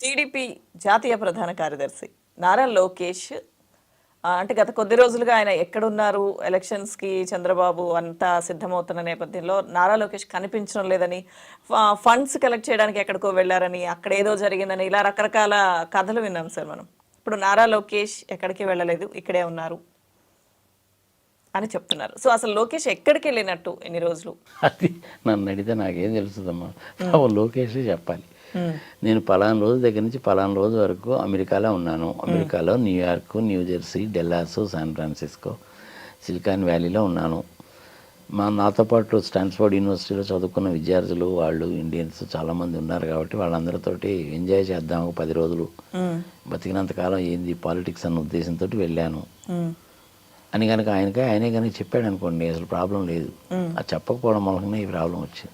TDP జాతీయ ప్రధాన కార్యదర్శి నారా లోకేష్ అంటే గత కొద్ది రోజులుగా ఆయన ఎక్కడున్నారు ఎలక్షన్స్కి చంద్రబాబు అంతా సిద్ధమవుతున్న నేపథ్యంలో నారా లోకేష్ కనిపించడం లేదని ఫ- ఫండ్స్ కలెక్ట్ చేయడానికి ఎక్కడికో వెళ్ళారని అక్కడ ఏదో జరిగిందని ఇలా రకరకాల కథలు విన్నాం సార్ మనం. ఇప్పుడు నారా లోకేష్ ఎక్కడికి వెళ్ళలేదు ఇక్కడే ఉన్నారు అని చెప్తున్నారు. సో అసలు లోకేష్ ఎక్కడికి వెళ్ళినట్టు ఎన్ని రోజులు? అది నన్ను అడిగితే నాకేం తెలుస్తుందమ్మా? లోకేష్ చెప్పాలి. నేను పలానా రోజు దగ్గర నుంచి పలానా రోజు వరకు అమెరికాలో ఉన్నాను. అమెరికాలో New York New Jersey Dallas San Francisco Silicon వ్యాలీలో ఉన్నాను. మా నాతో పాటు స్టాన్స్ఫోర్డ్ యూనివర్సిటీలో చదువుకున్న విద్యార్థులు వాళ్ళు ఇండియన్స్ చాలామంది ఉన్నారు కాబట్టి వాళ్ళందరితోటి ఎంజాయ్ చేద్దాం ఒక పది రోజులు. బతికినంతకాలం ఏంది పాలిటిక్స్ అన్న ఉద్దేశంతో వెళ్ళాను. అని కనుక ఆయనకే ఆయనే కనుక చెప్పాడు అనుకోండి అసలు ప్రాబ్లం లేదు. అది చెప్పకపోవడం వలన ఈ ప్రాబ్లం వచ్చింది.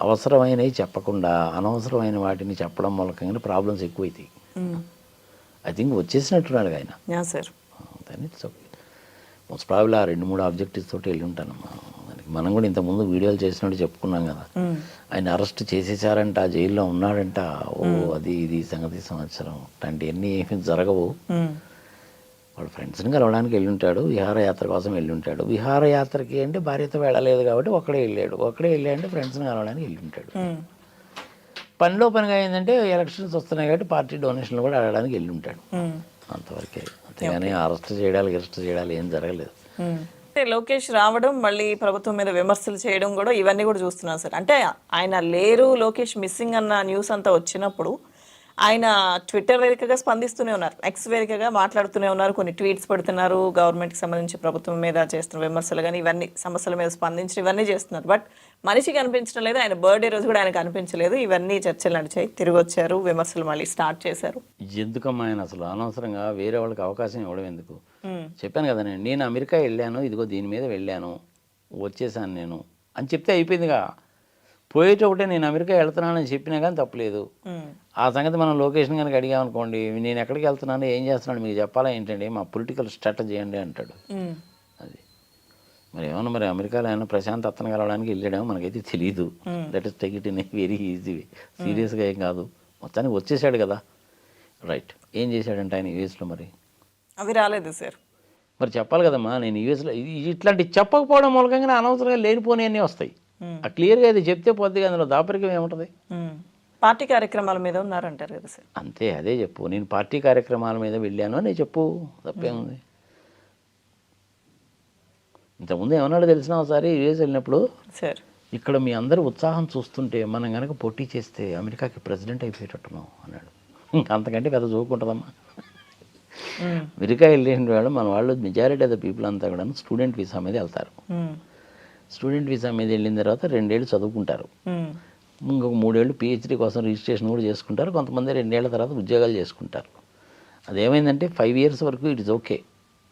అవసరమైనవి చెప్పకుండా అనవసరమైన వాటిని చెప్పడం మూలకంగా ప్రాబ్లమ్స్ ఎక్కువైతాయి. ఐ థింక్ వచ్చేసినట్టున్నాడు ఆయన. సార్. మోస్ట్ ప్రాబ్లీ ఆ రెండు మూడు ఆబ్జెక్టివ్స్ తోటి వెళ్ళి ఉంటానమ్మా. మనం కూడా ఇంతకుముందు వీడియోలు చేసినట్టు చెప్పుకున్నాం కదా. ఆయన అరెస్ట్ చేసేసారంట జైల్లో ఉన్నాడంట. ఓ అది ఇది సంగతి సంవత్సరం. అట్లాంటివన్నీ ఏమీ జరగవు. వాడు ఫ్రెండ్స్ని కలవడానికి వెళ్ళి ఉంటాడు విహారయాత్ర కోసం వెళ్ళి ఉంటాడు విహారయాత్రకి అంటే భార్యతో వెళ్ళలేదు కాబట్టి ఒక్కడే వెళ్ళాడు. ఒక్కడే వెళ్ళాడంటే ఫ్రెండ్స్ని కలవడానికి వెళ్ళి ఉంటాడు పనిలో పనిగా ఏంటంటే ఎలక్షన్స్ వస్తున్నాయి కాబట్టి పార్టీ డొనేషన్లు కూడా అడగడానికి వెళ్ళి ఉంటాడు అంతవరకే. అంతేగాని అరెస్ట్ చేయడాలు అరెస్ట్ చేయడాలు ఏం జరగలేదు. అంటే లోకేష్ రావడం మళ్ళీ ప్రభుత్వం మీద విమర్శలు చేయడం కూడా ఇవన్నీ కూడా చూస్తున్నాం సార్. అంటే ఆయన లేరు లోకేష్ మిస్సింగ్ అన్న న్యూస్ అంతా వచ్చినప్పుడు ఆయన ట్విట్టర్ వేదికగా స్పందిస్తూనే ఉన్నారు. ఎక్స్ వేదికగా మాట్లాడుతూనే ఉన్నారు. కొన్ని ట్వీట్స్ పెడుతున్నారు. గవర్నమెంట్కి సంబంధించి ప్రభుత్వం మీద చేస్తున్న విమర్శలు కానీ ఇవన్నీ సమస్యల మీద స్పందించి ఇవన్నీ చేస్తున్నారు. బట్ మనిషి కనిపించడం లేదు. ఆయన బర్త్డే రోజు కూడా ఆయన కనిపించలేదు. ఇవన్నీ చర్చలు నడిచాయి. తిరిగి వచ్చారు. విమర్శలు మళ్ళీ స్టార్ట్ చేశారు. ఎందుకమ్మా ఆయన అసలు అనవసరంగా వేరే వాళ్ళకి అవకాశం ఇవ్వడం ఎందుకు? చెప్పాను కదా నేను. నేను అమెరికా వెళ్ళాను. ఇదిగో దీని మీద వెళ్ళాను. వచ్చేసాను నేను. అని చెప్తే అయిపోయిందిగా. పోయేటప్పుడే నేను అమెరికా వెళ్తున్నానని చెప్పినా కానీ తప్పలేదు. ఆ సంగతి మనం లొకేషన్ కనుక అడిగామనుకోండి నేను ఎక్కడికి వెళ్తున్నాను ఏం చేస్తున్నాను మీకు చెప్పాలా ఏంటండి? మా పొలిటికల్ స్ట్రాటజీ అండి అంటాడు. అది. మరి ఏమన్నా మరి అమెరికాలో ఏమైనా ప్రశాంత్ అత్తను కలవడానికి వెళ్ళాడేమో మనకైతే తెలియదు that is take it in very easy సీరియస్గా ఏం కాదు. మొత్తానికి వచ్చేసాడు కదా. రైట్ ఏం చేశాడంటే ఆయన యూఎస్లో మరి? అవి రాలేదు సార్. మరి చెప్పాలి కదమ్మా నేను యూఎస్లో ఇట్లాంటి చెప్పకపోవడం మూలకంగా అనవసరంగా లేనిపోని అన్నీ వస్తాయి. ఆ క్లియర్గా ఇది చెప్తే పోద్ది అందులో దాపరికం ఏముంటుంది. పార్టీ కార్యక్రమాల మీద ఉన్నారంటారు కదా సార్. అంతే అదే చెప్పు. నేను పార్టీ కార్యక్రమాల మీద వెళ్ళాను అని చెప్పు. తప్పేముంది? ఇంతకుముందు ఏమన్నాడో తెలిసిన ఒకసారి యూఎస్ వెళ్ళినప్పుడు సార్. ఇక్కడ మీ అందరి ఉత్సాహం చూస్తుంటే మనం కనుక పోటీ చేస్తే అమెరికాకి ప్రెసిడెంట్ అయిపోయేటట్టున్నాం అన్నాడు. ఇంకా అంతకంటే పెద్ద చూపుకుంటుందమ్మా అమెరికా వెళ్ళిన వాళ్ళు మన వాళ్ళు మెజారిటీ ఆఫ్ ద పీపుల్ అంతా కూడా స్టూడెంట్ వీసా మీద వెళ్తారు. స్టూడెంట్ వీసా మీద వెళ్ళిన తర్వాత రెండేళ్ళు చదువుకుంటారు. ఇంకొక మూడేళ్ళు పిహెచ్డీ కోసం రిజిస్ట్రేషన్ కూడా చేసుకుంటారు. కొంతమంది రెండేళ్ళ తర్వాత ఉద్యోగాలు చేసుకుంటారు. అదేమైందంటే ఫైవ్ ఇయర్స్ వరకు ఇట్స్ ఓకే.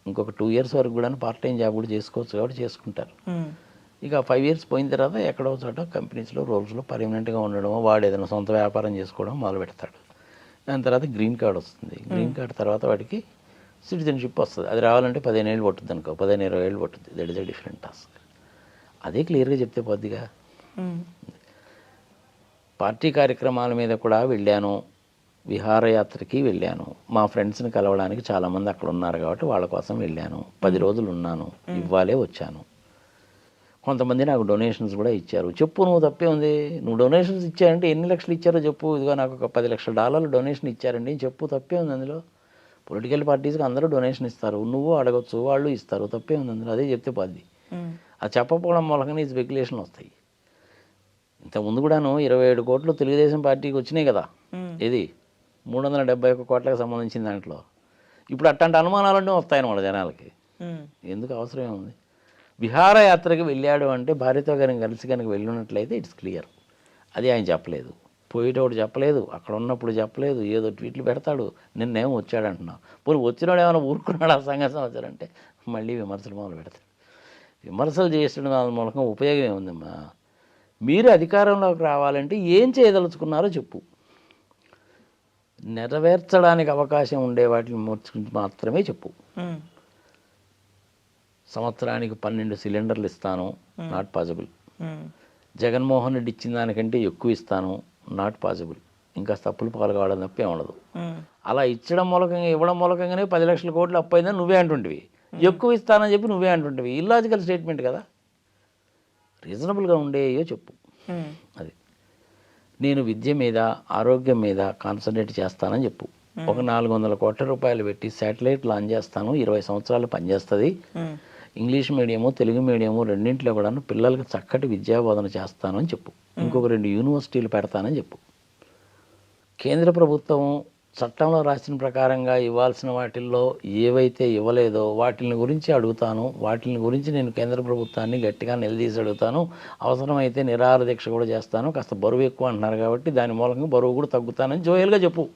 ఇంకొక టూ ఇయర్స్ వరకు కూడా పార్ట్ టైం జాబ్ కూడా చేసుకోవచ్చు కాబట్టి చేసుకుంటారు. ఇక ఫైవ్ ఇయర్స్ పోయిన తర్వాత ఎక్కడో చోట కంపెనీస్లో రోల్స్లో పర్మనెంట్గా ఉండడం వాడు ఏదైనా సొంత వ్యాపారం చేసుకోవడం మొదలు పెడతాడు. దాని తర్వాత గ్రీన్ కార్డ్ వస్తుంది. గ్రీన్ కార్డ్ తర్వాత వాడికి సిటిజన్షిప్ వస్తుంది. అది రావాలంటే పదిహేను ఏళ్ళు పట్టుద్ది అనుకో. పదిహేను ఇరవై ఏళ్ళు పట్టుద్ది. That is a different task అదే క్లియర్గా చెప్తే పోద్దిగా. పార్టీ కార్యక్రమాల మీద కూడా వెళ్ళాను. విహారయాత్రకి వెళ్ళాను. మా ఫ్రెండ్స్ని కలవడానికి చాలామంది అక్కడ ఉన్నారు కాబట్టి వాళ్ళ కోసం వెళ్ళాను. పది రోజులు ఉన్నాను. ఇవ్వాలే వచ్చాను. కొంతమంది నాకు డొనేషన్స్ కూడా ఇచ్చారు. చెప్పు నువ్వు తప్పే ఉంది. నువ్వు డొనేషన్స్ ఇచ్చారంటే ఎన్ని లక్షలు ఇచ్చారో చెప్పు. ఇదిగో నాకు ఒక పది లక్షల డాలర్లు డొనేషన్ ఇచ్చారండి. చెప్పు తప్పే ఉంది అందులో. పొలిటికల్ పార్టీస్కి అందరూ డొనేషన్ ఇస్తారు. నువ్వు అడగచ్చు వాళ్ళు ఇస్తారు. తప్పే ఉంది అందులో. అదే చెప్తే ఉమ్, అది చెప్పకపోవడం మూలకనే ఈ స్పెక్యులేషన్లు వస్తాయి. ఇంతకుముందు కూడాను ఇరవై ఏడు కోట్లు తెలుగుదేశం పార్టీకి వచ్చినాయి కదా. ఇది మూడు వందల డెబ్బై ఒక్క కోట్లకు సంబంధించిన దాంట్లో. ఇప్పుడు అట్లాంటి అనుమానాలన్నీ వస్తాయన్నమాట జనాలకి. ఎందుకు అవసరం ఏముంది? విహారయాత్రకి వెళ్ళాడు అంటే భార్యతో కనుక కలిసి కనుక వెళ్ళినట్లయితే ఇట్స్ క్లియర్ అది ఆయన చెప్పలేదు. పోయేటప్పుడు చెప్పలేదు. అక్కడ ఉన్నప్పుడు చెప్పలేదు. ఏదో ట్వీట్లు పెడతాడు. నిన్నేం వచ్చాడు అంటున్నావు పోనీ వచ్చినాడు ఏమైనా ఊరుకున్నాడు? ఆ సంగతి వచ్చారంటే మళ్ళీ విమర్శలు మొదలు పెడతాడు విమర్శలు చేసిన దాని మూలకం ఉపయోగం ఏముందమ్మా? మీరు అధికారంలోకి రావాలంటే ఏం చేయదలుచుకున్నారో చెప్పు. నెరవేర్చడానికి అవకాశం ఉండే వాటిని గురించి మాత్రమే చెప్పు. సంవత్సరానికి పన్నెండు సిలిండర్లు ఇస్తాను నాట్ పాసిబుల్ జగన్మోహన్ రెడ్డి ఇచ్చిన దానికంటే ఎక్కువ ఇస్తాను నాట్ పాసిబుల్ ఇంకా తప్పులు పాలు కావడం తప్ప ఉండదు. అలా ఇచ్చడం మూలకంగా ఇవ్వడం మూలకంగానే పది లక్షల కోట్లు అప్పు అయిందని నువ్వే అంటుంటివి. ఎక్కువ ఇస్తానని చెప్పి నువ్వే అంటుంటివి. ఇల్లాజికల్ స్టేట్మెంట్ కదా. రీజనబుల్గా ఉండేయో చెప్పు. అది. నేను విద్య మీద ఆరోగ్యం మీద కాన్సన్ట్రేట్ చేస్తానని చెప్పు. ఒక నాలుగు వందల కోట్ల రూపాయలు పెట్టి శాటిలైట్ లాంచ్ చేస్తాను. ఇరవై సంవత్సరాలు పనిచేస్తుంది. ఇంగ్లీష్ మీడియము తెలుగు మీడియము రెండింటిలో కూడా పిల్లలకి చక్కటి విద్యా బోధన చేస్తాను అని చెప్పు ఇంకొక రెండు యూనివర్సిటీలు పెడతానని చెప్పు. కేంద్ర ప్రభుత్వం చట్టంలో రాసిన ప్రకారంగా ఇవ్వాల్సిన వాటిల్లో ఏవైతే ఇవ్వలేదో వాటిని గురించి అడుగుతాను. వాటిని గురించి నేను కేంద్ర ప్రభుత్వాన్ని గట్టిగా నిలదీసి అడుగుతాను. అవసరమైతే నిరాహార దీక్ష కూడా చేస్తాను. కాస్త బరువు ఎక్కువ అంటున్నారు కాబట్టి దాని మూలంగా బరువు కూడా తగ్గుతానని జోయల్గా చెప్పు.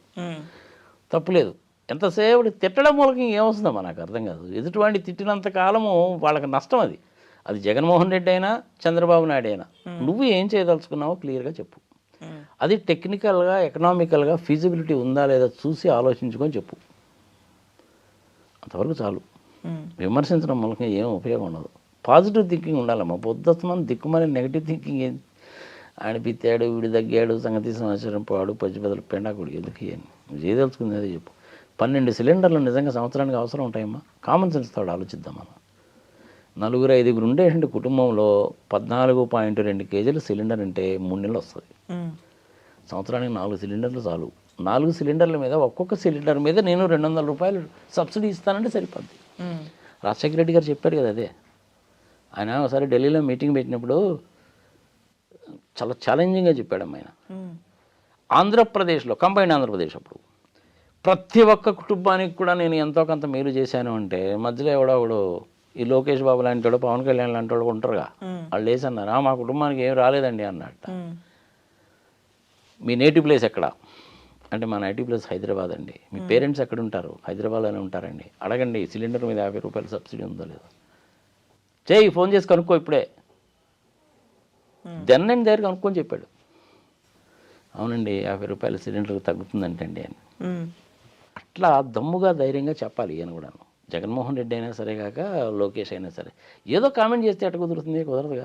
తప్పులేదు. ఎంతసేపు తిట్టడం మూలకం ఏమొస్తుందమ్మా నాకు అర్థం కాదు. ఎదుటివాడిని తిట్టినంత కాలము వాళ్ళకి నష్టం అది. అది జగన్మోహన్ రెడ్డి అయినా చంద్రబాబు నాయుడు అయినా. నువ్వు ఏం చేయదలుచుకున్నావో క్లియర్గా చెప్పు. అది టెక్నికల్గా ఎకనామికల్గా ఫీజిబిలిటీ ఉందా లేదా చూసి ఆలోచించుకొని చెప్పు. అంతవరకు చాలు. విమర్శించడం మూలకంగా ఏం ఉపయోగం ఉండదు. పాజిటివ్ థింకింగ్ ఉండాలమ్మా పొద్దుస్తమని దిక్కుమని నెగిటివ్ థింకింగ్ ఏంది ఆయన పిత్తాడు వీడు తగ్గాడు సంగతి సమాచారం పాడు పచ్చి బదులు పెండాకుడు ఎందుకు ఇవన్నీ చేయదలుచుకుంది అదే చెప్పు. పన్నెండు సిలిండర్లు నిజంగా సంవత్సరానికి అవసరం ఉంటాయమ్మా? కామన్ సెన్స్ తోడు ఆలోచిద్దాం మనం. నలుగురు ఐదుగురు ఉండేటువంటి కుటుంబంలో పద్నాలుగు పాయింట్ రెండు కేజీలు సిలిండర్ అంటే మూడు నెలలు వస్తుంది. సంవత్సరానికి నాలుగు సిలిండర్లు చాలు. నాలుగు సిలిండర్ల మీద ఒక్కొక్క సిలిండర్ మీద నేను రెండు వందల రూపాయలు సబ్సిడీ ఇస్తానంటే సరిపోద్ది. రాజశేఖర రెడ్డి గారు చెప్పారు కదా అదే. ఆయన ఒకసారి ఢిల్లీలో మీటింగ్ పెట్టినప్పుడు చాలా ఛాలెంజింగ్గా చెప్పాడు ఆయన. ఆంధ్రప్రదేశ్లో కంబైన్ ఆంధ్రప్రదేశ్ అప్పుడు. ప్రతి ఒక్క కుటుంబానికి కూడా నేను ఎంతో కొంత మేలు చేశాను అంటే మధ్యలో ఎవడో ఒకడు ఈ లోకేష్ బాబు లాంటి వాడు పవన్ కళ్యాణ్ లాంటి వాడు ఉంటారుగా. వాళ్ళు వేసి అన్నారు "ఆ, మా కుటుంబానికి ఏం రాలేదండి అన్నట్ట మీ నేటివ్ ప్లేస్ ఎక్కడ? అంటే మా నేటివ్ ప్లేస్ హైదరాబాద్ అండి. మీ పేరెంట్స్ ఎక్కడ ఉంటారు హైదరాబాద్లోనే ఉంటారండి. అడగండి సిలిండర్ మీద యాభై రూపాయలు సబ్సిడీ ఉందో లేదో. చేయి ఫోన్ చేసి కనుక్కో ఇప్పుడే. దెన్ అండ్ దగ్గర కనుక్కొని చెప్పాడు. అవునండి యాభై రూపాయల సిలిండర్ తగ్గుతుందంటండి అని. అట్లా దమ్ముగా ధైర్యంగా చెప్పాలి ఈయన కూడాను. జగన్మోహన్ రెడ్డి అయినా సరే కాక లోకేష్ అయినా సరే. ఏదో కామెంట్ చేస్తే ఎట్ట కుదురుతుంది కుదరదుగా